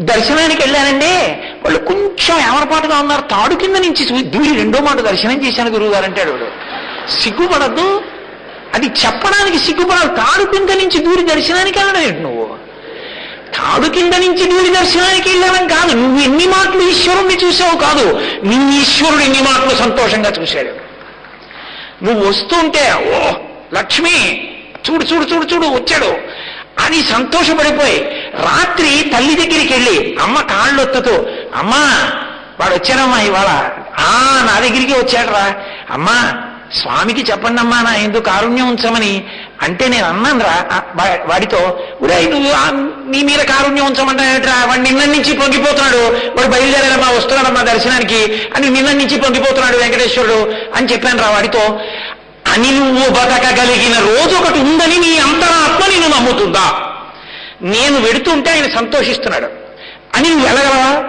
దర్శనానికి వెళ్ళానండి. వాళ్ళు కొంచెం ఏమరపాటుగా ఉన్నారు. తాడు కింద నుంచి దూరి రెండో మాట దర్శనం చేశాను గురువు గారు అంటాడు వాడు. సిగ్గుపడద్దు. అది చెప్పడానికి సిగ్గుపడాలి. తాడు కింద నుంచి దూరి దర్శనానికి వెళ్ళడం ఏంటి నువ్వు? తాడు కింద నుంచి దూరి దర్శనానికి వెళ్ళడం కాదు. నువ్వు ఎన్ని మాటలు ఈశ్వరుణ్ణి చూసావు కాదు. నీ ఈశ్వరుడు ఎన్ని మాటలు సంతోషంగా చూశాడు. నువ్వు వస్తుంటే ఓ లక్ష్మి చూడు చూడు చూడు చూడు వచ్చాడు. అని సంతోషపడిపోయి రాత్రి తల్లి దగ్గరికి వెళ్ళి అమ్మ కాళ్ళొత్తుతూ అమ్మా వాడు వచ్చాడమ్మా ఇవాళ. ఆ నా దగ్గరికి వచ్చాడురా. అమ్మా స్వామికి చెప్పండి అమ్మా నా ఎందుకు కారుణ్యం ఉంచమని. అంటే నేను అన్నానురా వాడితో ఉరే నువ్వు నీ మీద కారుణ్యం ఉంచమంటాడరా వాడు నిన్న నుంచి పొంగిపోతున్నాడు. వాడు బయలుదేరారమ్మా వస్తున్నాడమ్మా దర్శనానికి. అని నిన్న నుంచి పొంగిపోతున్నాడు వెంకటేశ్వరుడు. అని చెప్పాను రా వాడితో అని నువ్వు బతకగలిగిన రోజు ఒకటి ఉందని నీ అంతరాత్మ నేను నమ్ముతుందా? నేను వెడుతుంటే ఆయన సంతోషిస్తున్నాడు. అని నువ్వు వెళ్ళగలవా?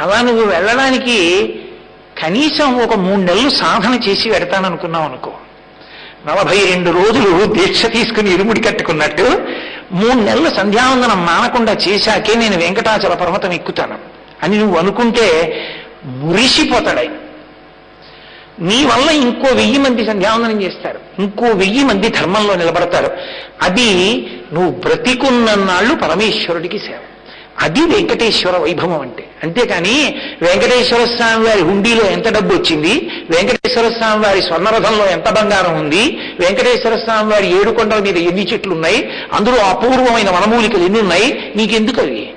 అలా నువ్వు వెళ్ళడానికి కనీసం ఒక మూడు నెలలు సాధన చేసి వెడతాననుకున్నావు అనుకో. నలభై రెండు రోజులు దీక్ష తీసుకుని ఇరుముడి కట్టుకున్నట్టు మూడు నెలలు సంధ్యావందనం మానకుండా చేశాకే నేను వెంకటాచల పర్వతం ఎక్కుతాను. అని నువ్వు అనుకుంటే మురిసిపోతాడై నీ వల్ల ఇంకో వెయ్యి మంది సంధ్యావందనం చేస్తారు. ఇంకో వెయ్యి మంది ధర్మంలో నిలబడతారు. అది నువ్వు బ్రతికున్నన్నాళ్ళు పరమేశ్వరుడికి సేవ. అది వెంకటేశ్వర వైభవం అంటే. అంతేకాని వెంకటేశ్వర స్వామి వారి హుండీలో ఎంత డబ్బు వచ్చింది? వెంకటేశ్వర స్వామి వారి స్వర్ణరథంలో ఎంత బంగారం ఉంది? వెంకటేశ్వర స్వామి వారి ఏడు కొండల మీద ఎన్ని చెట్లు ఉన్నాయి అందులో అపూర్వమైన వనమూలికలు ఎన్ని ఉన్నాయి? నీకెందుకు అవి?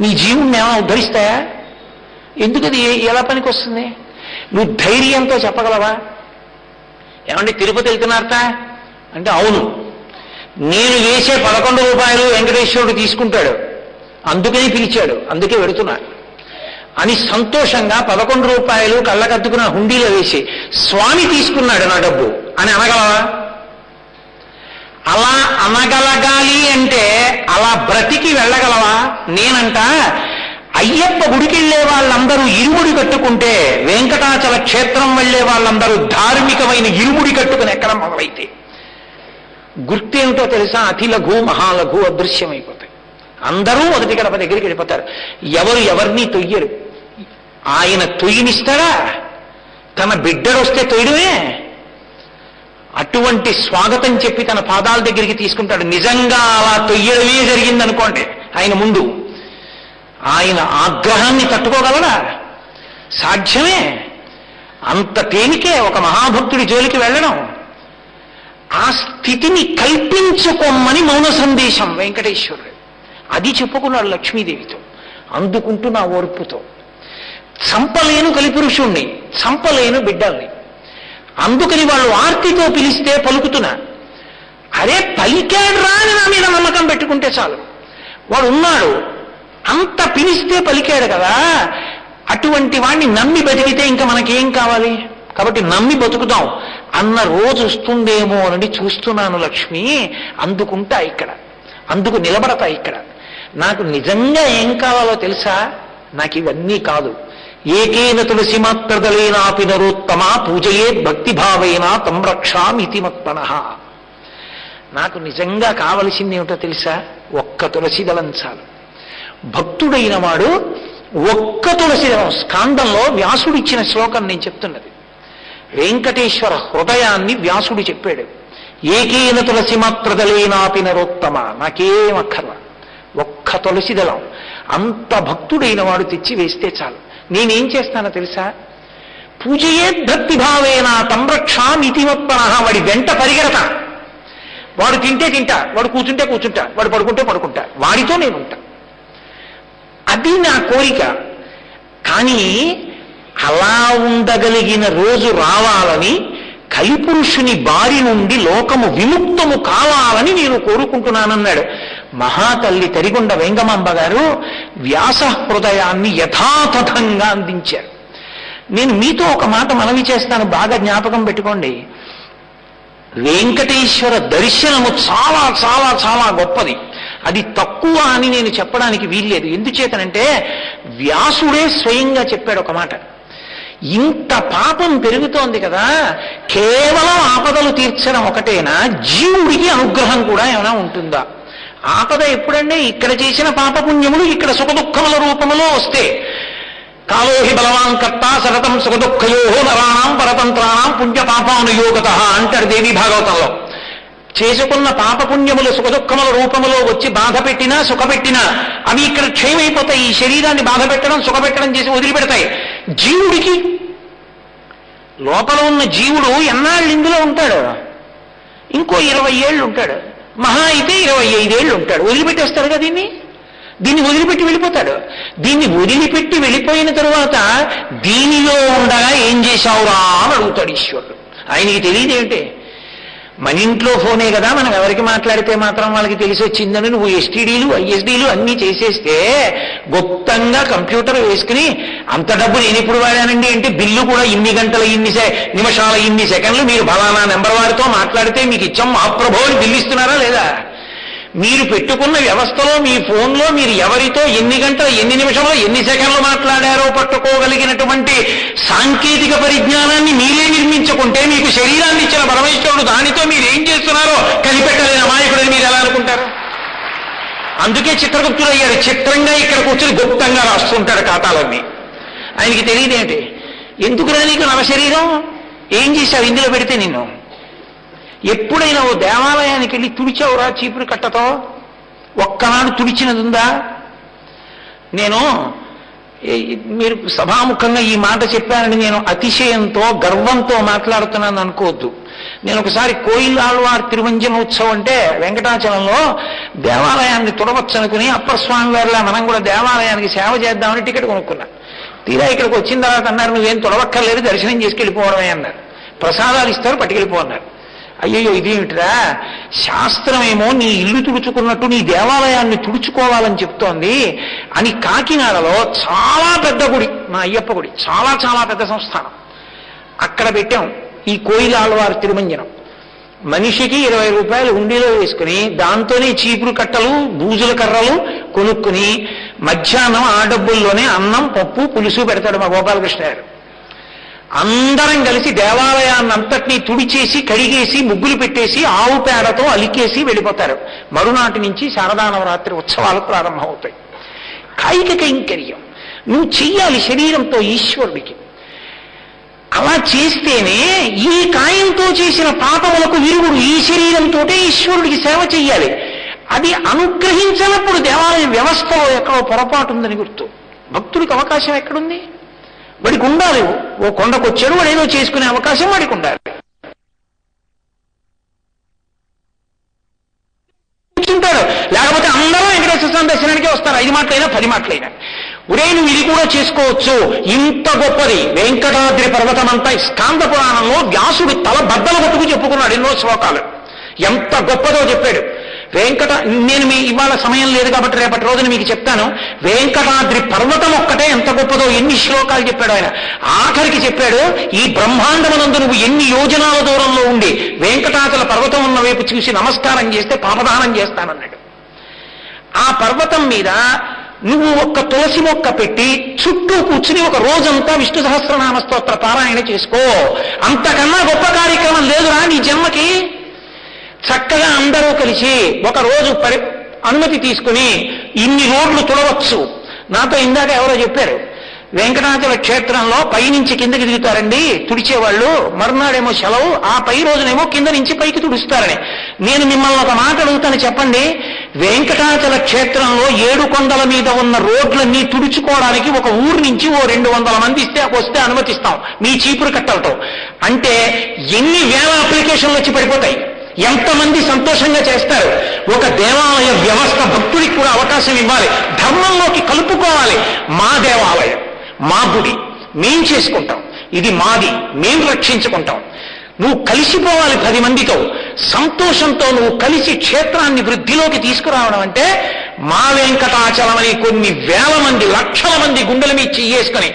నీ జీవుణ్ణి ఏమైనా ఉద్ధరిస్తాయా? ఎందుకు అది? ఎలా పనికి వస్తుంది నువ్వు ధైర్యంతో చెప్పగలవా? ఏమంటే తిరుపతి వెళ్తున్నారట? అంటే అవును. నేను వేసే పదకొండు రూపాయలు వెంకటేశ్వరుడు తీసుకుంటాడు. అందుకని పిలిచాడు. అందుకే వెడుతున్నా. అని సంతోషంగా పదకొండు రూపాయలు కళ్ళకద్దుకున్న హుండీలో వేసి స్వామి తీసుకున్నాడు నా డబ్బు. అని అనగలవా? అలా అనగలగాలి అంటే అలా బ్రతికి వెళ్ళగలవా? నేనంట అయ్యప్ప గుడికి వెళ్ళే వాళ్ళందరూ ఇరుముడి కట్టుకుంటే వెంకటాచల క్షేత్రం వెళ్ళే వాళ్ళందరూ ధార్మికమైన ఇరుముడి కట్టుకుని ఎక్కడం మొదలైతే గుర్తేమిటో తెలుసా? అతి లఘు మహాలఘు అదృశ్యమైపోతాయి. అందరూ మొదటి గడప దగ్గరికి వెళ్ళిపోతారు. ఎవరు ఎవరిని తొయ్యరు? ఆయన తొయ్యనిస్తాడా? తన బిడ్డడు వస్తే తొయ్యడమే? అటువంటి స్వాగతం చెప్పి తన పాదాల దగ్గరికి తీసుకుంటాడు. నిజంగా అలా తొయ్యడమే జరిగిందనుకోండి ఆయన ముందు. ఆయన ఆగ్రహాన్ని తట్టుకోగలడా? సాధ్యమే. అంత తేలికే ఒక మహాభక్తుడి జోలికి వెళ్ళడం. ఆ స్థితిని కల్పించుకోమని మౌన సందేశం వెంకటేశ్వరుడు. అది చెప్పుకున్నాడు లక్ష్మీదేవితో. అందుకుంటూ నా ఓర్పుతో. చంపలేను కలిపురుషుణ్ణి చంపలేను బిడ్డల్ని. అందుకని వాళ్ళు ఆర్తితో పిలిస్తే పలుకుతున్నా. అరే పలికాడ్రా అని నా మీద నమ్మకం పెట్టుకుంటే చాలు. వాడు ఉన్నాడు అంత పిలిస్తే పలికాడు కదా. అటువంటి వాణ్ణి నమ్మి బతికితే ఇంకా మనకేం కావాలి? కాబట్టి నమ్మి బతుకుతాం. అన్న రోజు వస్తుందేమో అని చూస్తున్నాను లక్ష్మి అందుకుంటా ఇక్కడ. అందుకు నిలబడతా ఇక్కడ. నాకు నిజంగా ఏం కావాలో తెలుసా? నాకు ఇవన్నీ కాదు. ఏకేన తులసి మాత్రదలేనాపి నరోత్తమ పూజయే భక్తిభావైనా తం ఇతి మత్పణ నాకు నిజంగా కావలసింది ఏమిటో తెలుసా? ఒక్క తులసి దళం చాలు. భక్తుడైన వాడు ఒక్క తులసి దళం స్కాందంలో వ్యాసుడిచ్చిన శ్లోకం నేను చెప్తున్నది. వెంకటేశ్వర హృదయాన్ని వ్యాసుడు చెప్పాడు. ఏకేన తులసి మాత్రదలేనాపి నరోత్తమ. నాకేం అక్కర్లా. ఒక్క తులసి దళం. అంత భక్తుడైన వాడు తెచ్చి వేస్తే చాలు. నేనేం చేస్తానో తెలుసా? పూజయే భక్తిభావేన తంరక్షామితిమత్పన వాడి వెంట పరిగెడతా. వాడు తింటే తింటా. వాడు కూర్చుంటే కూర్చుంటా. వాడు పడుకుంటే పడుకుంటా. వాడితో నేను ఉంటా అది నా కోరిక. కానీ అలా ఉండగలిగిన రోజు రావాలని కలిపురుషుని బారి నుండి లోకము విముక్తము కావాలని నేను కోరుకుంటున్నానన్నాడు. మహాతల్లి తరిగొండ వెంగమాంబ గారు వ్యాస హృదయాన్ని యథాతథంగా అందించారు. నేను మీతో ఒక మాట మనవి చేస్తాను బాగా జ్ఞాపకం పెట్టుకోండి. వెంకటేశ్వర దర్శనము చాలా చాలా చాలా గొప్పది. అది తక్కువ అని నేను చెప్పడానికి వీల్లేదు. ఎందుచేతనంటే వ్యాసుడే స్వయంగా చెప్పాడు ఒక మాట. ఇంత పాపం పెరుగుతోంది కదా. కేవలం ఆపదలు తీర్చడం ఒకటేనా? జీవుడికి అనుగ్రహం కూడా ఏమైనా ఉంటుందా? ఆపద ఎప్పుడంటే ఇక్కడ చేసిన పాపపుణ్యములు ఇక్కడ సుఖదుఖముల రూపములో వస్తే. కాలోహి బలవాన్ కర్త సరతం సుఖదుఖయో నరాణం పరతంత్రాణం పుణ్య పాపానుయోగత దేవి భాగవతంలో. చేసుకున్న పాపపుణ్యములు సుఖదుఖముల రూపములో వచ్చి బాధ పెట్టినా సుఖపెట్టినా అవి ఇక్కడ క్షయమైపోతాయి. ఈ శరీరాన్ని బాధ పెట్టడం సుఖపెట్టడం చేసి వదిలిపెడతాయి. జీవుడికి లోపల ఉన్న జీవుడు ఎన్నాళ్ళు ఇందులో ఉంటాడు? ఇంకో ఇరవై ఏళ్ళు ఉంటాడు. మహా అయితే ఇరవై ఐదేళ్ళు ఉంటాడు. వదిలిపెట్టేస్తారు కదా దీన్ని? దీన్ని వదిలిపెట్టి వెళ్ళిపోతాడు. దీన్ని వదిలిపెట్టి వెళ్ళిపోయిన తరువాత దీనిలో ఉండగా ఏం చేశావురా అని అడుగుతాడు ఈశ్వరుడు. ఆయనకి తెలియదేంటి మన ఇంట్లో ఫోనే కదా మనం ఎవరికి మాట్లాడితే మాత్రం వాళ్ళకి తెలిసి వచ్చిందని నువ్వు ఎస్టీడీలు ఐఎస్డీలు అన్నీ చేసేస్తే గుప్తంగా కంప్యూటర్ వేసుకుని అంత డబ్బు నేను ఎప్పుడు వాడానండి అంటే బిల్లు కూడా ఇన్ని గంటల ఇన్ని నిమిషాల ఇన్ని సెకండ్లు మీరు ఫలానా నెంబర్ వారితో మాట్లాడితే మీకు ఇచ్చాం మహాప్రభు అని బిల్లు ఇస్తున్నారా లేదా? మీరు పెట్టుకున్న వ్యవస్థలో మీ ఫోన్లో మీరు ఎవరితో ఎన్ని గంటలు ఎన్ని నిమిషంలో ఎన్ని సెకండ్లు మాట్లాడారో పట్టుకోగలిగినటువంటి సాంకేతిక పరిజ్ఞానాన్ని మీరే నిర్మించుకుంటే మీకు శరీరాన్ని ఇచ్చిన పరమేశ్వరుడు దానితో మీరు ఏం చేస్తున్నారో కనిపెట్టలేని అమాయకుడని మీరు ఎలా అనుకుంటారు? అందుకే చిత్రగుప్తుడు అయ్యారు చిత్రంగా ఇక్కడ కూర్చొని గుప్తంగా రాస్తుంటాడు ఖాతాలన్నీ. ఆయనకి తెలియదేంటి? ఎందుకురా నీకు నవ శరీరం? ఏం చేశావు? ఇందులో పెడితే నిన్ను? ఎప్పుడైనా ఓ దేవాలయానికి వెళ్ళి తుడిచావురా చీపురు కట్టతో? ఒక్కనాడు తుడిచినది ఉందా నేను మీరు సభాముఖంగా ఈ మాట చెప్పానని నేను అతిశయంతో గర్వంతో మాట్లాడుతున్నాను అనుకోవద్దు. నేను ఒకసారి కోయిల్ ఆళ్వార్ తిరువంజనోత్సవం అంటే వెంకటాచలంలో దేవాలయాన్ని తుడవచ్చనుకుని అప్పర్ స్వామి వారిలా మనం కూడా దేవాలయానికి సేవ చేద్దామని టికెట్ కొనుక్కున్నా. తీరా ఇక్కడికి వచ్చిన తర్వాత అన్నారు నువ్వేం తుడవక్కర్లేదు దర్శనం చేసుకెళ్ళిపోవడమే అన్నారు ప్రసాదాలు ఇస్తారు పట్టుకెళ్ళిపో అన్నారు. అయ్యయ్యో ఇదేమిట్రా? శాస్త్రమేమో నీ ఇల్లు తుడుచుకున్నట్టు నీ దేవాలయాన్ని తుడుచుకోవాలని చెప్తోంది. అని కాకినాడలో చాలా పెద్ద గుడి మా అయ్యప్ప గుడి చాలా చాలా పెద్ద సంస్థానం. అక్కడ పెట్టాం ఈ కోయిలాళ్ళవారి తిరుమంజనం. మనిషికి ఇరవై రూపాయలు ఉండిలో వేసుకుని దాంతోనే చీపురు కట్టలు బూజుల కర్రలు కొనుక్కుని మధ్యాహ్నం ఆ డబ్బుల్లోనే అన్నం పప్పు పులుసు పెడతాడు మా గోపాలకృష్ణ గారు. అందరం కలిసి దేవాలయాన్నంతటినీ తుడిచేసి కడిగేసి ముగ్గులు పెట్టేసి ఆవు పేడతో అలికేసి వెళ్ళిపోతారు. మరునాటి నుంచి శారదా నవరాత్రి ఉత్సవాలు ప్రారంభమవుతాయి. కాయిక కైంకర్యం. నువ్వు చెయ్యాలి శరీరంతో ఈశ్వరుడికి. అలా చేస్తేనే ఈ కాయంతో చేసిన పాపములకు విరుగుడు ఈ శరీరంతో ఈశ్వరుడికి సేవ చెయ్యాలి. అది అనుగ్రహించినప్పుడు దేవాలయం వ్యవస్థలో ఎక్కడో పొరపాటు ఉందని గుర్తు. భక్తుడికి అవకాశం ఎక్కడుంది? వాడికి ఉండాలి ఓ కొండకు వచ్చాడు వాడు ఏదో చేసుకునే అవకాశం వాడికి ఉండాలి కూర్చుంటాడు. లేకపోతే అందరూ వెంకటేశ్వర స్వామి దర్శనానికి వస్తారు. ఐదు మాటలైనా పది మాటలైనా. ఒరే నువ్వు ఇది కూడా చేసుకోవచ్చు. ఇంత గొప్పది. వెంకటాద్రి పర్వతం అంతా స్కాంద పురాణంలో వ్యాసుడు తల బద్దలు కొట్టుకు చెప్పుకున్నాడు ఎన్నో శ్లోకాలు. ఎంత గొప్పదో చెప్పాడు. వెంకట నేను మీ ఇవాళ సమయం లేదు కాబట్టి రేపటి రోజున మీకు చెప్తాను. వెంకటాద్రి పర్వతం ఒక్కటే ఎంత గొప్పదో ఎన్ని శ్లోకాలు చెప్పాడు ఆయన. ఆఖరికి చెప్పాడు ఈ బ్రహ్మాండమనందు నువ్వు ఎన్ని యోజనాల దూరంలో ఉండి వెంకటాచల పర్వతం ఉన్న వైపు చూసి నమస్కారం చేస్తే పాపదానం చేస్తానన్నాడు. ఆ పర్వతం మీద నువ్వు ఒక్క తులసి మొక్క పెట్టి చుట్టూ కూర్చుని ఒక రోజంతా విష్ణు సహస్రనామ స్తోత్ర పారాయణ చేసుకో. అంతకన్నా గొప్ప కార్యక్రమం లేదురా నీ జన్మకి. చక్కగా అందరూ కలిసి ఒక రోజు పరి అనుమతి తీసుకుని ఇన్ని రోడ్లు తుడవచ్చు. నాతో ఇందాక ఎవరో చెప్పారు వెంకటాచల క్షేత్రంలో పైనుంచి కిందకి దిగుతారండి తుడిచేవాళ్ళు. మరునాడేమో సెలవు ఆ పై రోజునేమో కింద నుంచి పైకి తుడుస్తారని. నేను మిమ్మల్ని ఒక మాట అడుగుతాను చెప్పండి. వెంకటాచల క్షేత్రంలో ఏడు కొండల మీద ఉన్న రోడ్లన్నీ తుడుచుకోవడానికి ఒక ఊరు నుంచి ఓ రెండు వందల మంది ఇస్తే వస్తే అనుమతిస్తాం. మీ చీపురు కట్టలతో. అంటే ఎన్ని వేల అప్లికేషన్లు వచ్చి పడిపోతాయి? ఎంతమంది సంతోషంగా చేస్తారు? ఒక దేవాలయ వ్యవస్థ భక్తుడికి కూడా అవకాశం ఇవ్వాలి. ధర్మంలోకి కలుపుకోవాలి. మా దేవాలయం మా గుడి మేం చేసుకుంటాం. ఇది మాది మేం రక్షించుకుంటాం. నువ్వు కలిసిపోవాలి పది మందితో. సంతోషంతో నువ్వు కలిసి క్షేత్రాన్ని వృద్ధిలోకి తీసుకురావడం అంటే మా వెంకటాచలమని కొన్ని వేల మంది లక్షల మంది గుండెల మీద చెయ్యేసుకొని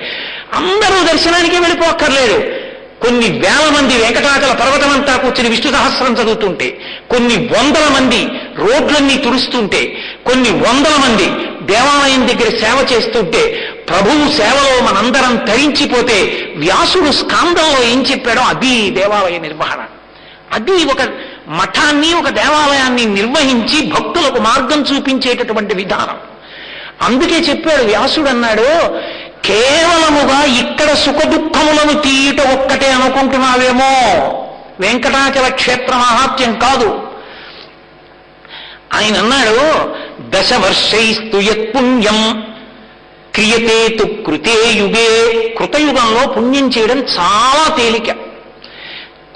అందరూ దర్శనానికి వెళ్ళిపోక్కర్లేదు. కొన్ని వేల మంది వెంకటాచల పర్వతమంతా కూర్చుని విష్ణు సహస్రం చదువుతుంటే కొన్ని వందల మంది రోడ్లన్నీ తుడుస్తుంటే కొన్ని వందల మంది దేవాలయం దగ్గర సేవ చేస్తుంటే ప్రభువు సేవలో మనందరం తరించిపోతే వ్యాసుడు స్కాందంలో ఏం చెప్పాడో అది దేవాలయ నిర్వహణ. అది ఒక మఠాన్ని ఒక దేవాలయాన్ని నిర్వహించి భక్తులకు మార్గం చూపించేటటువంటి విధానం. అందుకే చెప్పాడు వ్యాసుడు అన్నాడు కేవలముగా ఇక్కడ సుఖదుఖములను తీయుట ఒక్కటే అనుకుంటున్నావేమో? వెంకటాచల క్షేత్ర మహాత్యం కాదు. ఆయన అన్నాడు దశవర్షైస్తు యత్పుణ్యం క్రియతే తు కృతే యుగే. కృతయుగంలో పుణ్యం చేయడం చాలా తేలిక.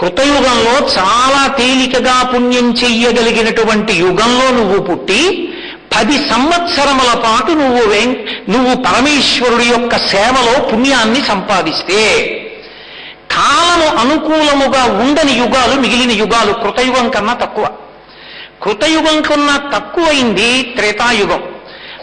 కృతయుగంలో చాలా తేలికగా పుణ్యం చెయ్యగలిగినటువంటి యుగంలో నువ్వు పుట్టి పది సంవత్సరముల పాటు నువ్వు వెం- నువ్వు పరమేశ్వరుడి యొక్క సేవలో పుణ్యాన్ని సంపాదిస్తే కాలము అనుకూలముగా ఉండని యుగాలు మిగిలిన యుగాలు కృతయుగం కన్నా తక్కువ. కృతయుగం కన్నా తక్కువైంది త్రేతాయుగం.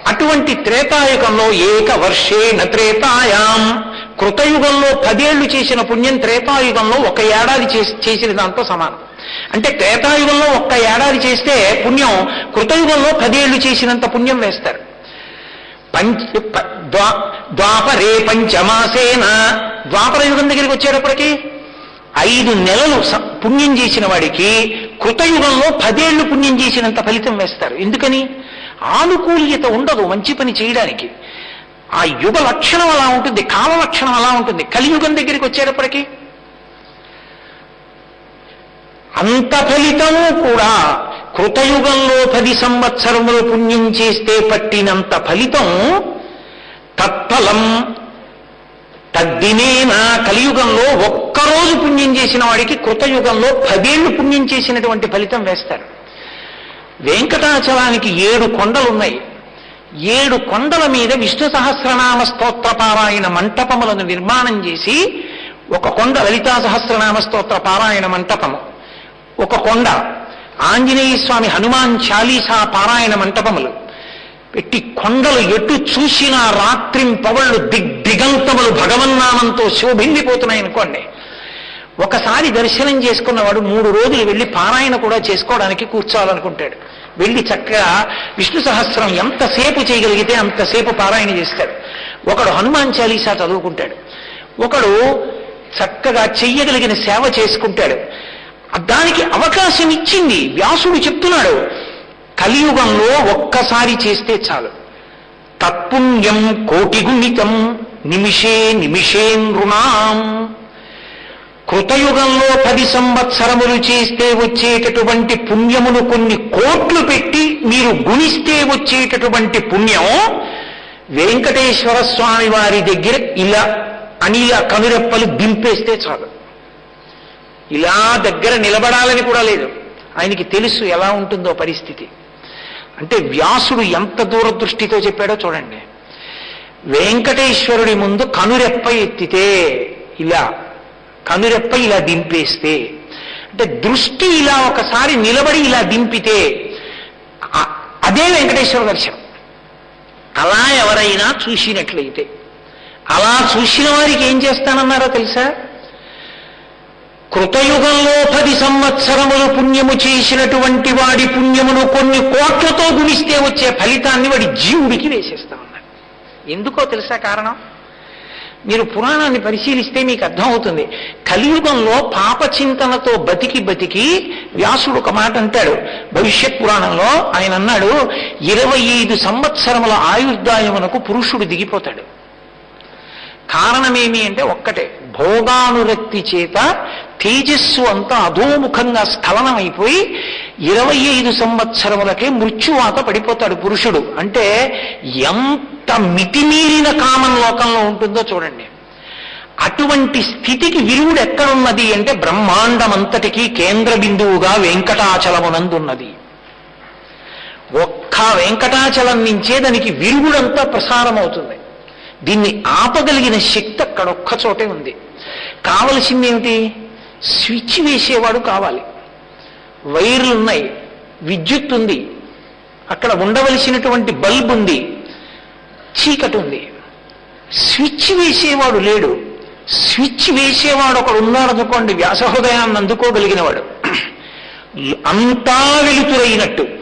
అటువంటి త్రేతాయుగంలో ఏక వర్షే త్రేతాయాం. కృతయుగంలో పదేళ్ళు చేసిన పుణ్యం త్రేతాయుగంలో ఒక ఏడాది చేసి చేసిన దాంతో సమానం. అంటే త్రేతాయుగంలో ఒక్క ఏడాది చేస్తే పుణ్యం కృతయుగంలో పదేళ్ళు చేసినంత పుణ్యం వేస్తారు. పంచ ద్వాపరే పంచమాసేన. ద్వాపర యుగం దగ్గరికి వచ్చేటప్పటికి ఐదు నెలలు స- పుణ్యం చేసిన వాడికి కృతయుగంలో పదేళ్ళు పుణ్యం చేసినంత ఫలితం వేస్తారు. ఎందుకని? ఆనుకూల్యత ఉండదు మంచి పని చేయడానికి. ఆ యుగ లక్షణం అలా ఉంటుంది కాల లక్షణం అలా ఉంటుంది. కలియుగం దగ్గరికి వచ్చేటప్పటికి అంత ఫలితము కూడా కృతయుగంలో పది సంవత్సరములు పుణ్యం చేస్తే పట్టినంత ఫలితం తత్ఫలం. తద్దినేనా కలియుగంలో ఒక్కరోజు పుణ్యం చేసిన వాడికి కృతయుగంలో పదేళ్ళు పుణ్యం చేసినటువంటి ఫలితం వేస్తారు. వెంకటాచలానికి ఏడు కొండలున్నాయి. ఏడు కొండల మీద విష్ణు సహస్రనామ స్తోత్ర పారాయణ మంటపములను నిర్మాణం చేసి ఒక కొండ లలితా సహస్రనామ స్తోత్ర పారాయణ మంటపము. ఒక కొండ. ఆంజనేయ స్వామి హనుమాన్ చాలీసా పారాయణ మంటపములు. పెట్టి కొండలు ఎటు చూసినా రాత్రిం పవళ్ళు దిగ్దిగంతములు భగవన్నామంతో శోభిల్లిపోతున్నాయి అనుకోండి. ఒకసారి దర్శనం చేసుకున్నవాడు మూడు రోజులు వెళ్ళి పారాయణ కూడా చేసుకోవడానికి కూర్చోవాలనుకుంటాడు. వెళ్ళి చక్కగా విష్ణు సహస్రం ఎంతసేపు చేయగలిగితే అంతసేపు పారాయణ చేస్తాడు. ఒకడు హనుమాన్ చాలీసా చదువుకుంటాడు. ఒకడు చక్కగా చెయ్యగలిగిన సేవ చేసుకుంటాడు. దానికి అవకాశం ఇచ్చింది వ్యాసుడు చెప్తున్నాడు కలియుగంలో ఒక్కసారి చేస్తే చాలు. తత్పుణ్యం కోటిగుణితం నిమిషే నిమిషే నృణాం కృతయుగంలో పది సంవత్సరములు చేస్తే వచ్చేటటువంటి పుణ్యమును కొన్ని కోట్లు పెట్టి మీరు గుణిస్తే వచ్చేటటువంటి పుణ్యం వెంకటేశ్వర స్వామి వారి దగ్గర ఇలా అనిల కనురెప్పలు దింపేస్తే చాలు. ఇలా దగ్గర నిలబడాలని కూడా లేదు. ఆయనకి తెలుసు ఎలా ఉంటుందో పరిస్థితి. అంటే వ్యాసుడు ఎంత దూరదృష్టితో చెప్పాడో చూడండి. వెంకటేశ్వరుడి ముందు కనురెప్ప ఎత్తితే ఇలా కనురెప్ప ఇలా దింపేస్తే అంటే దృష్టి ఇలా ఒకసారి నిలబడి ఇలా దింపితే అదే వెంకటేశ్వర దర్శనం. అలా ఎవరైనా చూసినట్లయితే అలా చూసిన వారికి ఏం చేస్తానన్నారో తెలుసా? కృతయుగంలో పది సంవత్సరములు పుణ్యము చేసినటువంటి వాడి పుణ్యమును కొన్ని కోట్లతో గుణిస్తే వచ్చే ఫలితాన్ని వాడి జీవుడికి వేసేస్తా ఉన్నారు ఎందుకో తెలుసా కారణం? మీరు పురాణాన్ని పరిశీలిస్తే మీకు అర్థమవుతుంది. కలియుగంలో పాప చింతనతో బతికి బతికి వ్యాసుడు ఒక మాట అంటాడు. భవిష్యత్ పురాణంలో ఆయన అన్నాడు ఇరవై ఐదు సంవత్సరముల ఆయుర్దాయమునకు పురుషుడు దిగిపోతాడు. కారణమేమి అంటే ఒక్కటే. భోగానురక్తి చేత తేజస్సు అంతా అధోముఖంగా స్ఖలనమైపోయి ఇరవై ఐదు సంవత్సరములకే మృత్యువాత పడిపోతాడు పురుషుడు. అంటే ఎంత మితిమీరిన కామన్ లోకంలో ఉంటుందో చూడండి. అటువంటి స్థితికి విరుగుడు ఎక్కడున్నది అంటే బ్రహ్మాండమంతటికీ కేంద్ర బిందువుగా వెంకటాచలమునందున్నది. ఒక్క వెంకటాచలం నుంచే దానికి విరుగుడంతా ప్రసారం అవుతుంది దీన్ని ఆపగలిగిన శక్తి అక్కడ ఒక్క చోటే ఉంది. కావలసింది ఏమిటి స్విచ్ వేసేవాడు కావాలి. వైర్లు ఉన్నాయి విద్యుత్ ఉంది అక్కడ ఉండవలసినటువంటి బల్బ్ ఉంది చీకటి ఉంది. స్విచ్ వేసేవాడు లేడు. స్విచ్ వేసేవాడు ఒకడు ఉన్నాడనుకోండి వ్యాసహృదయాన్ని అందుకోగలిగిన వాడు అంతా వెలుతురైనట్టు.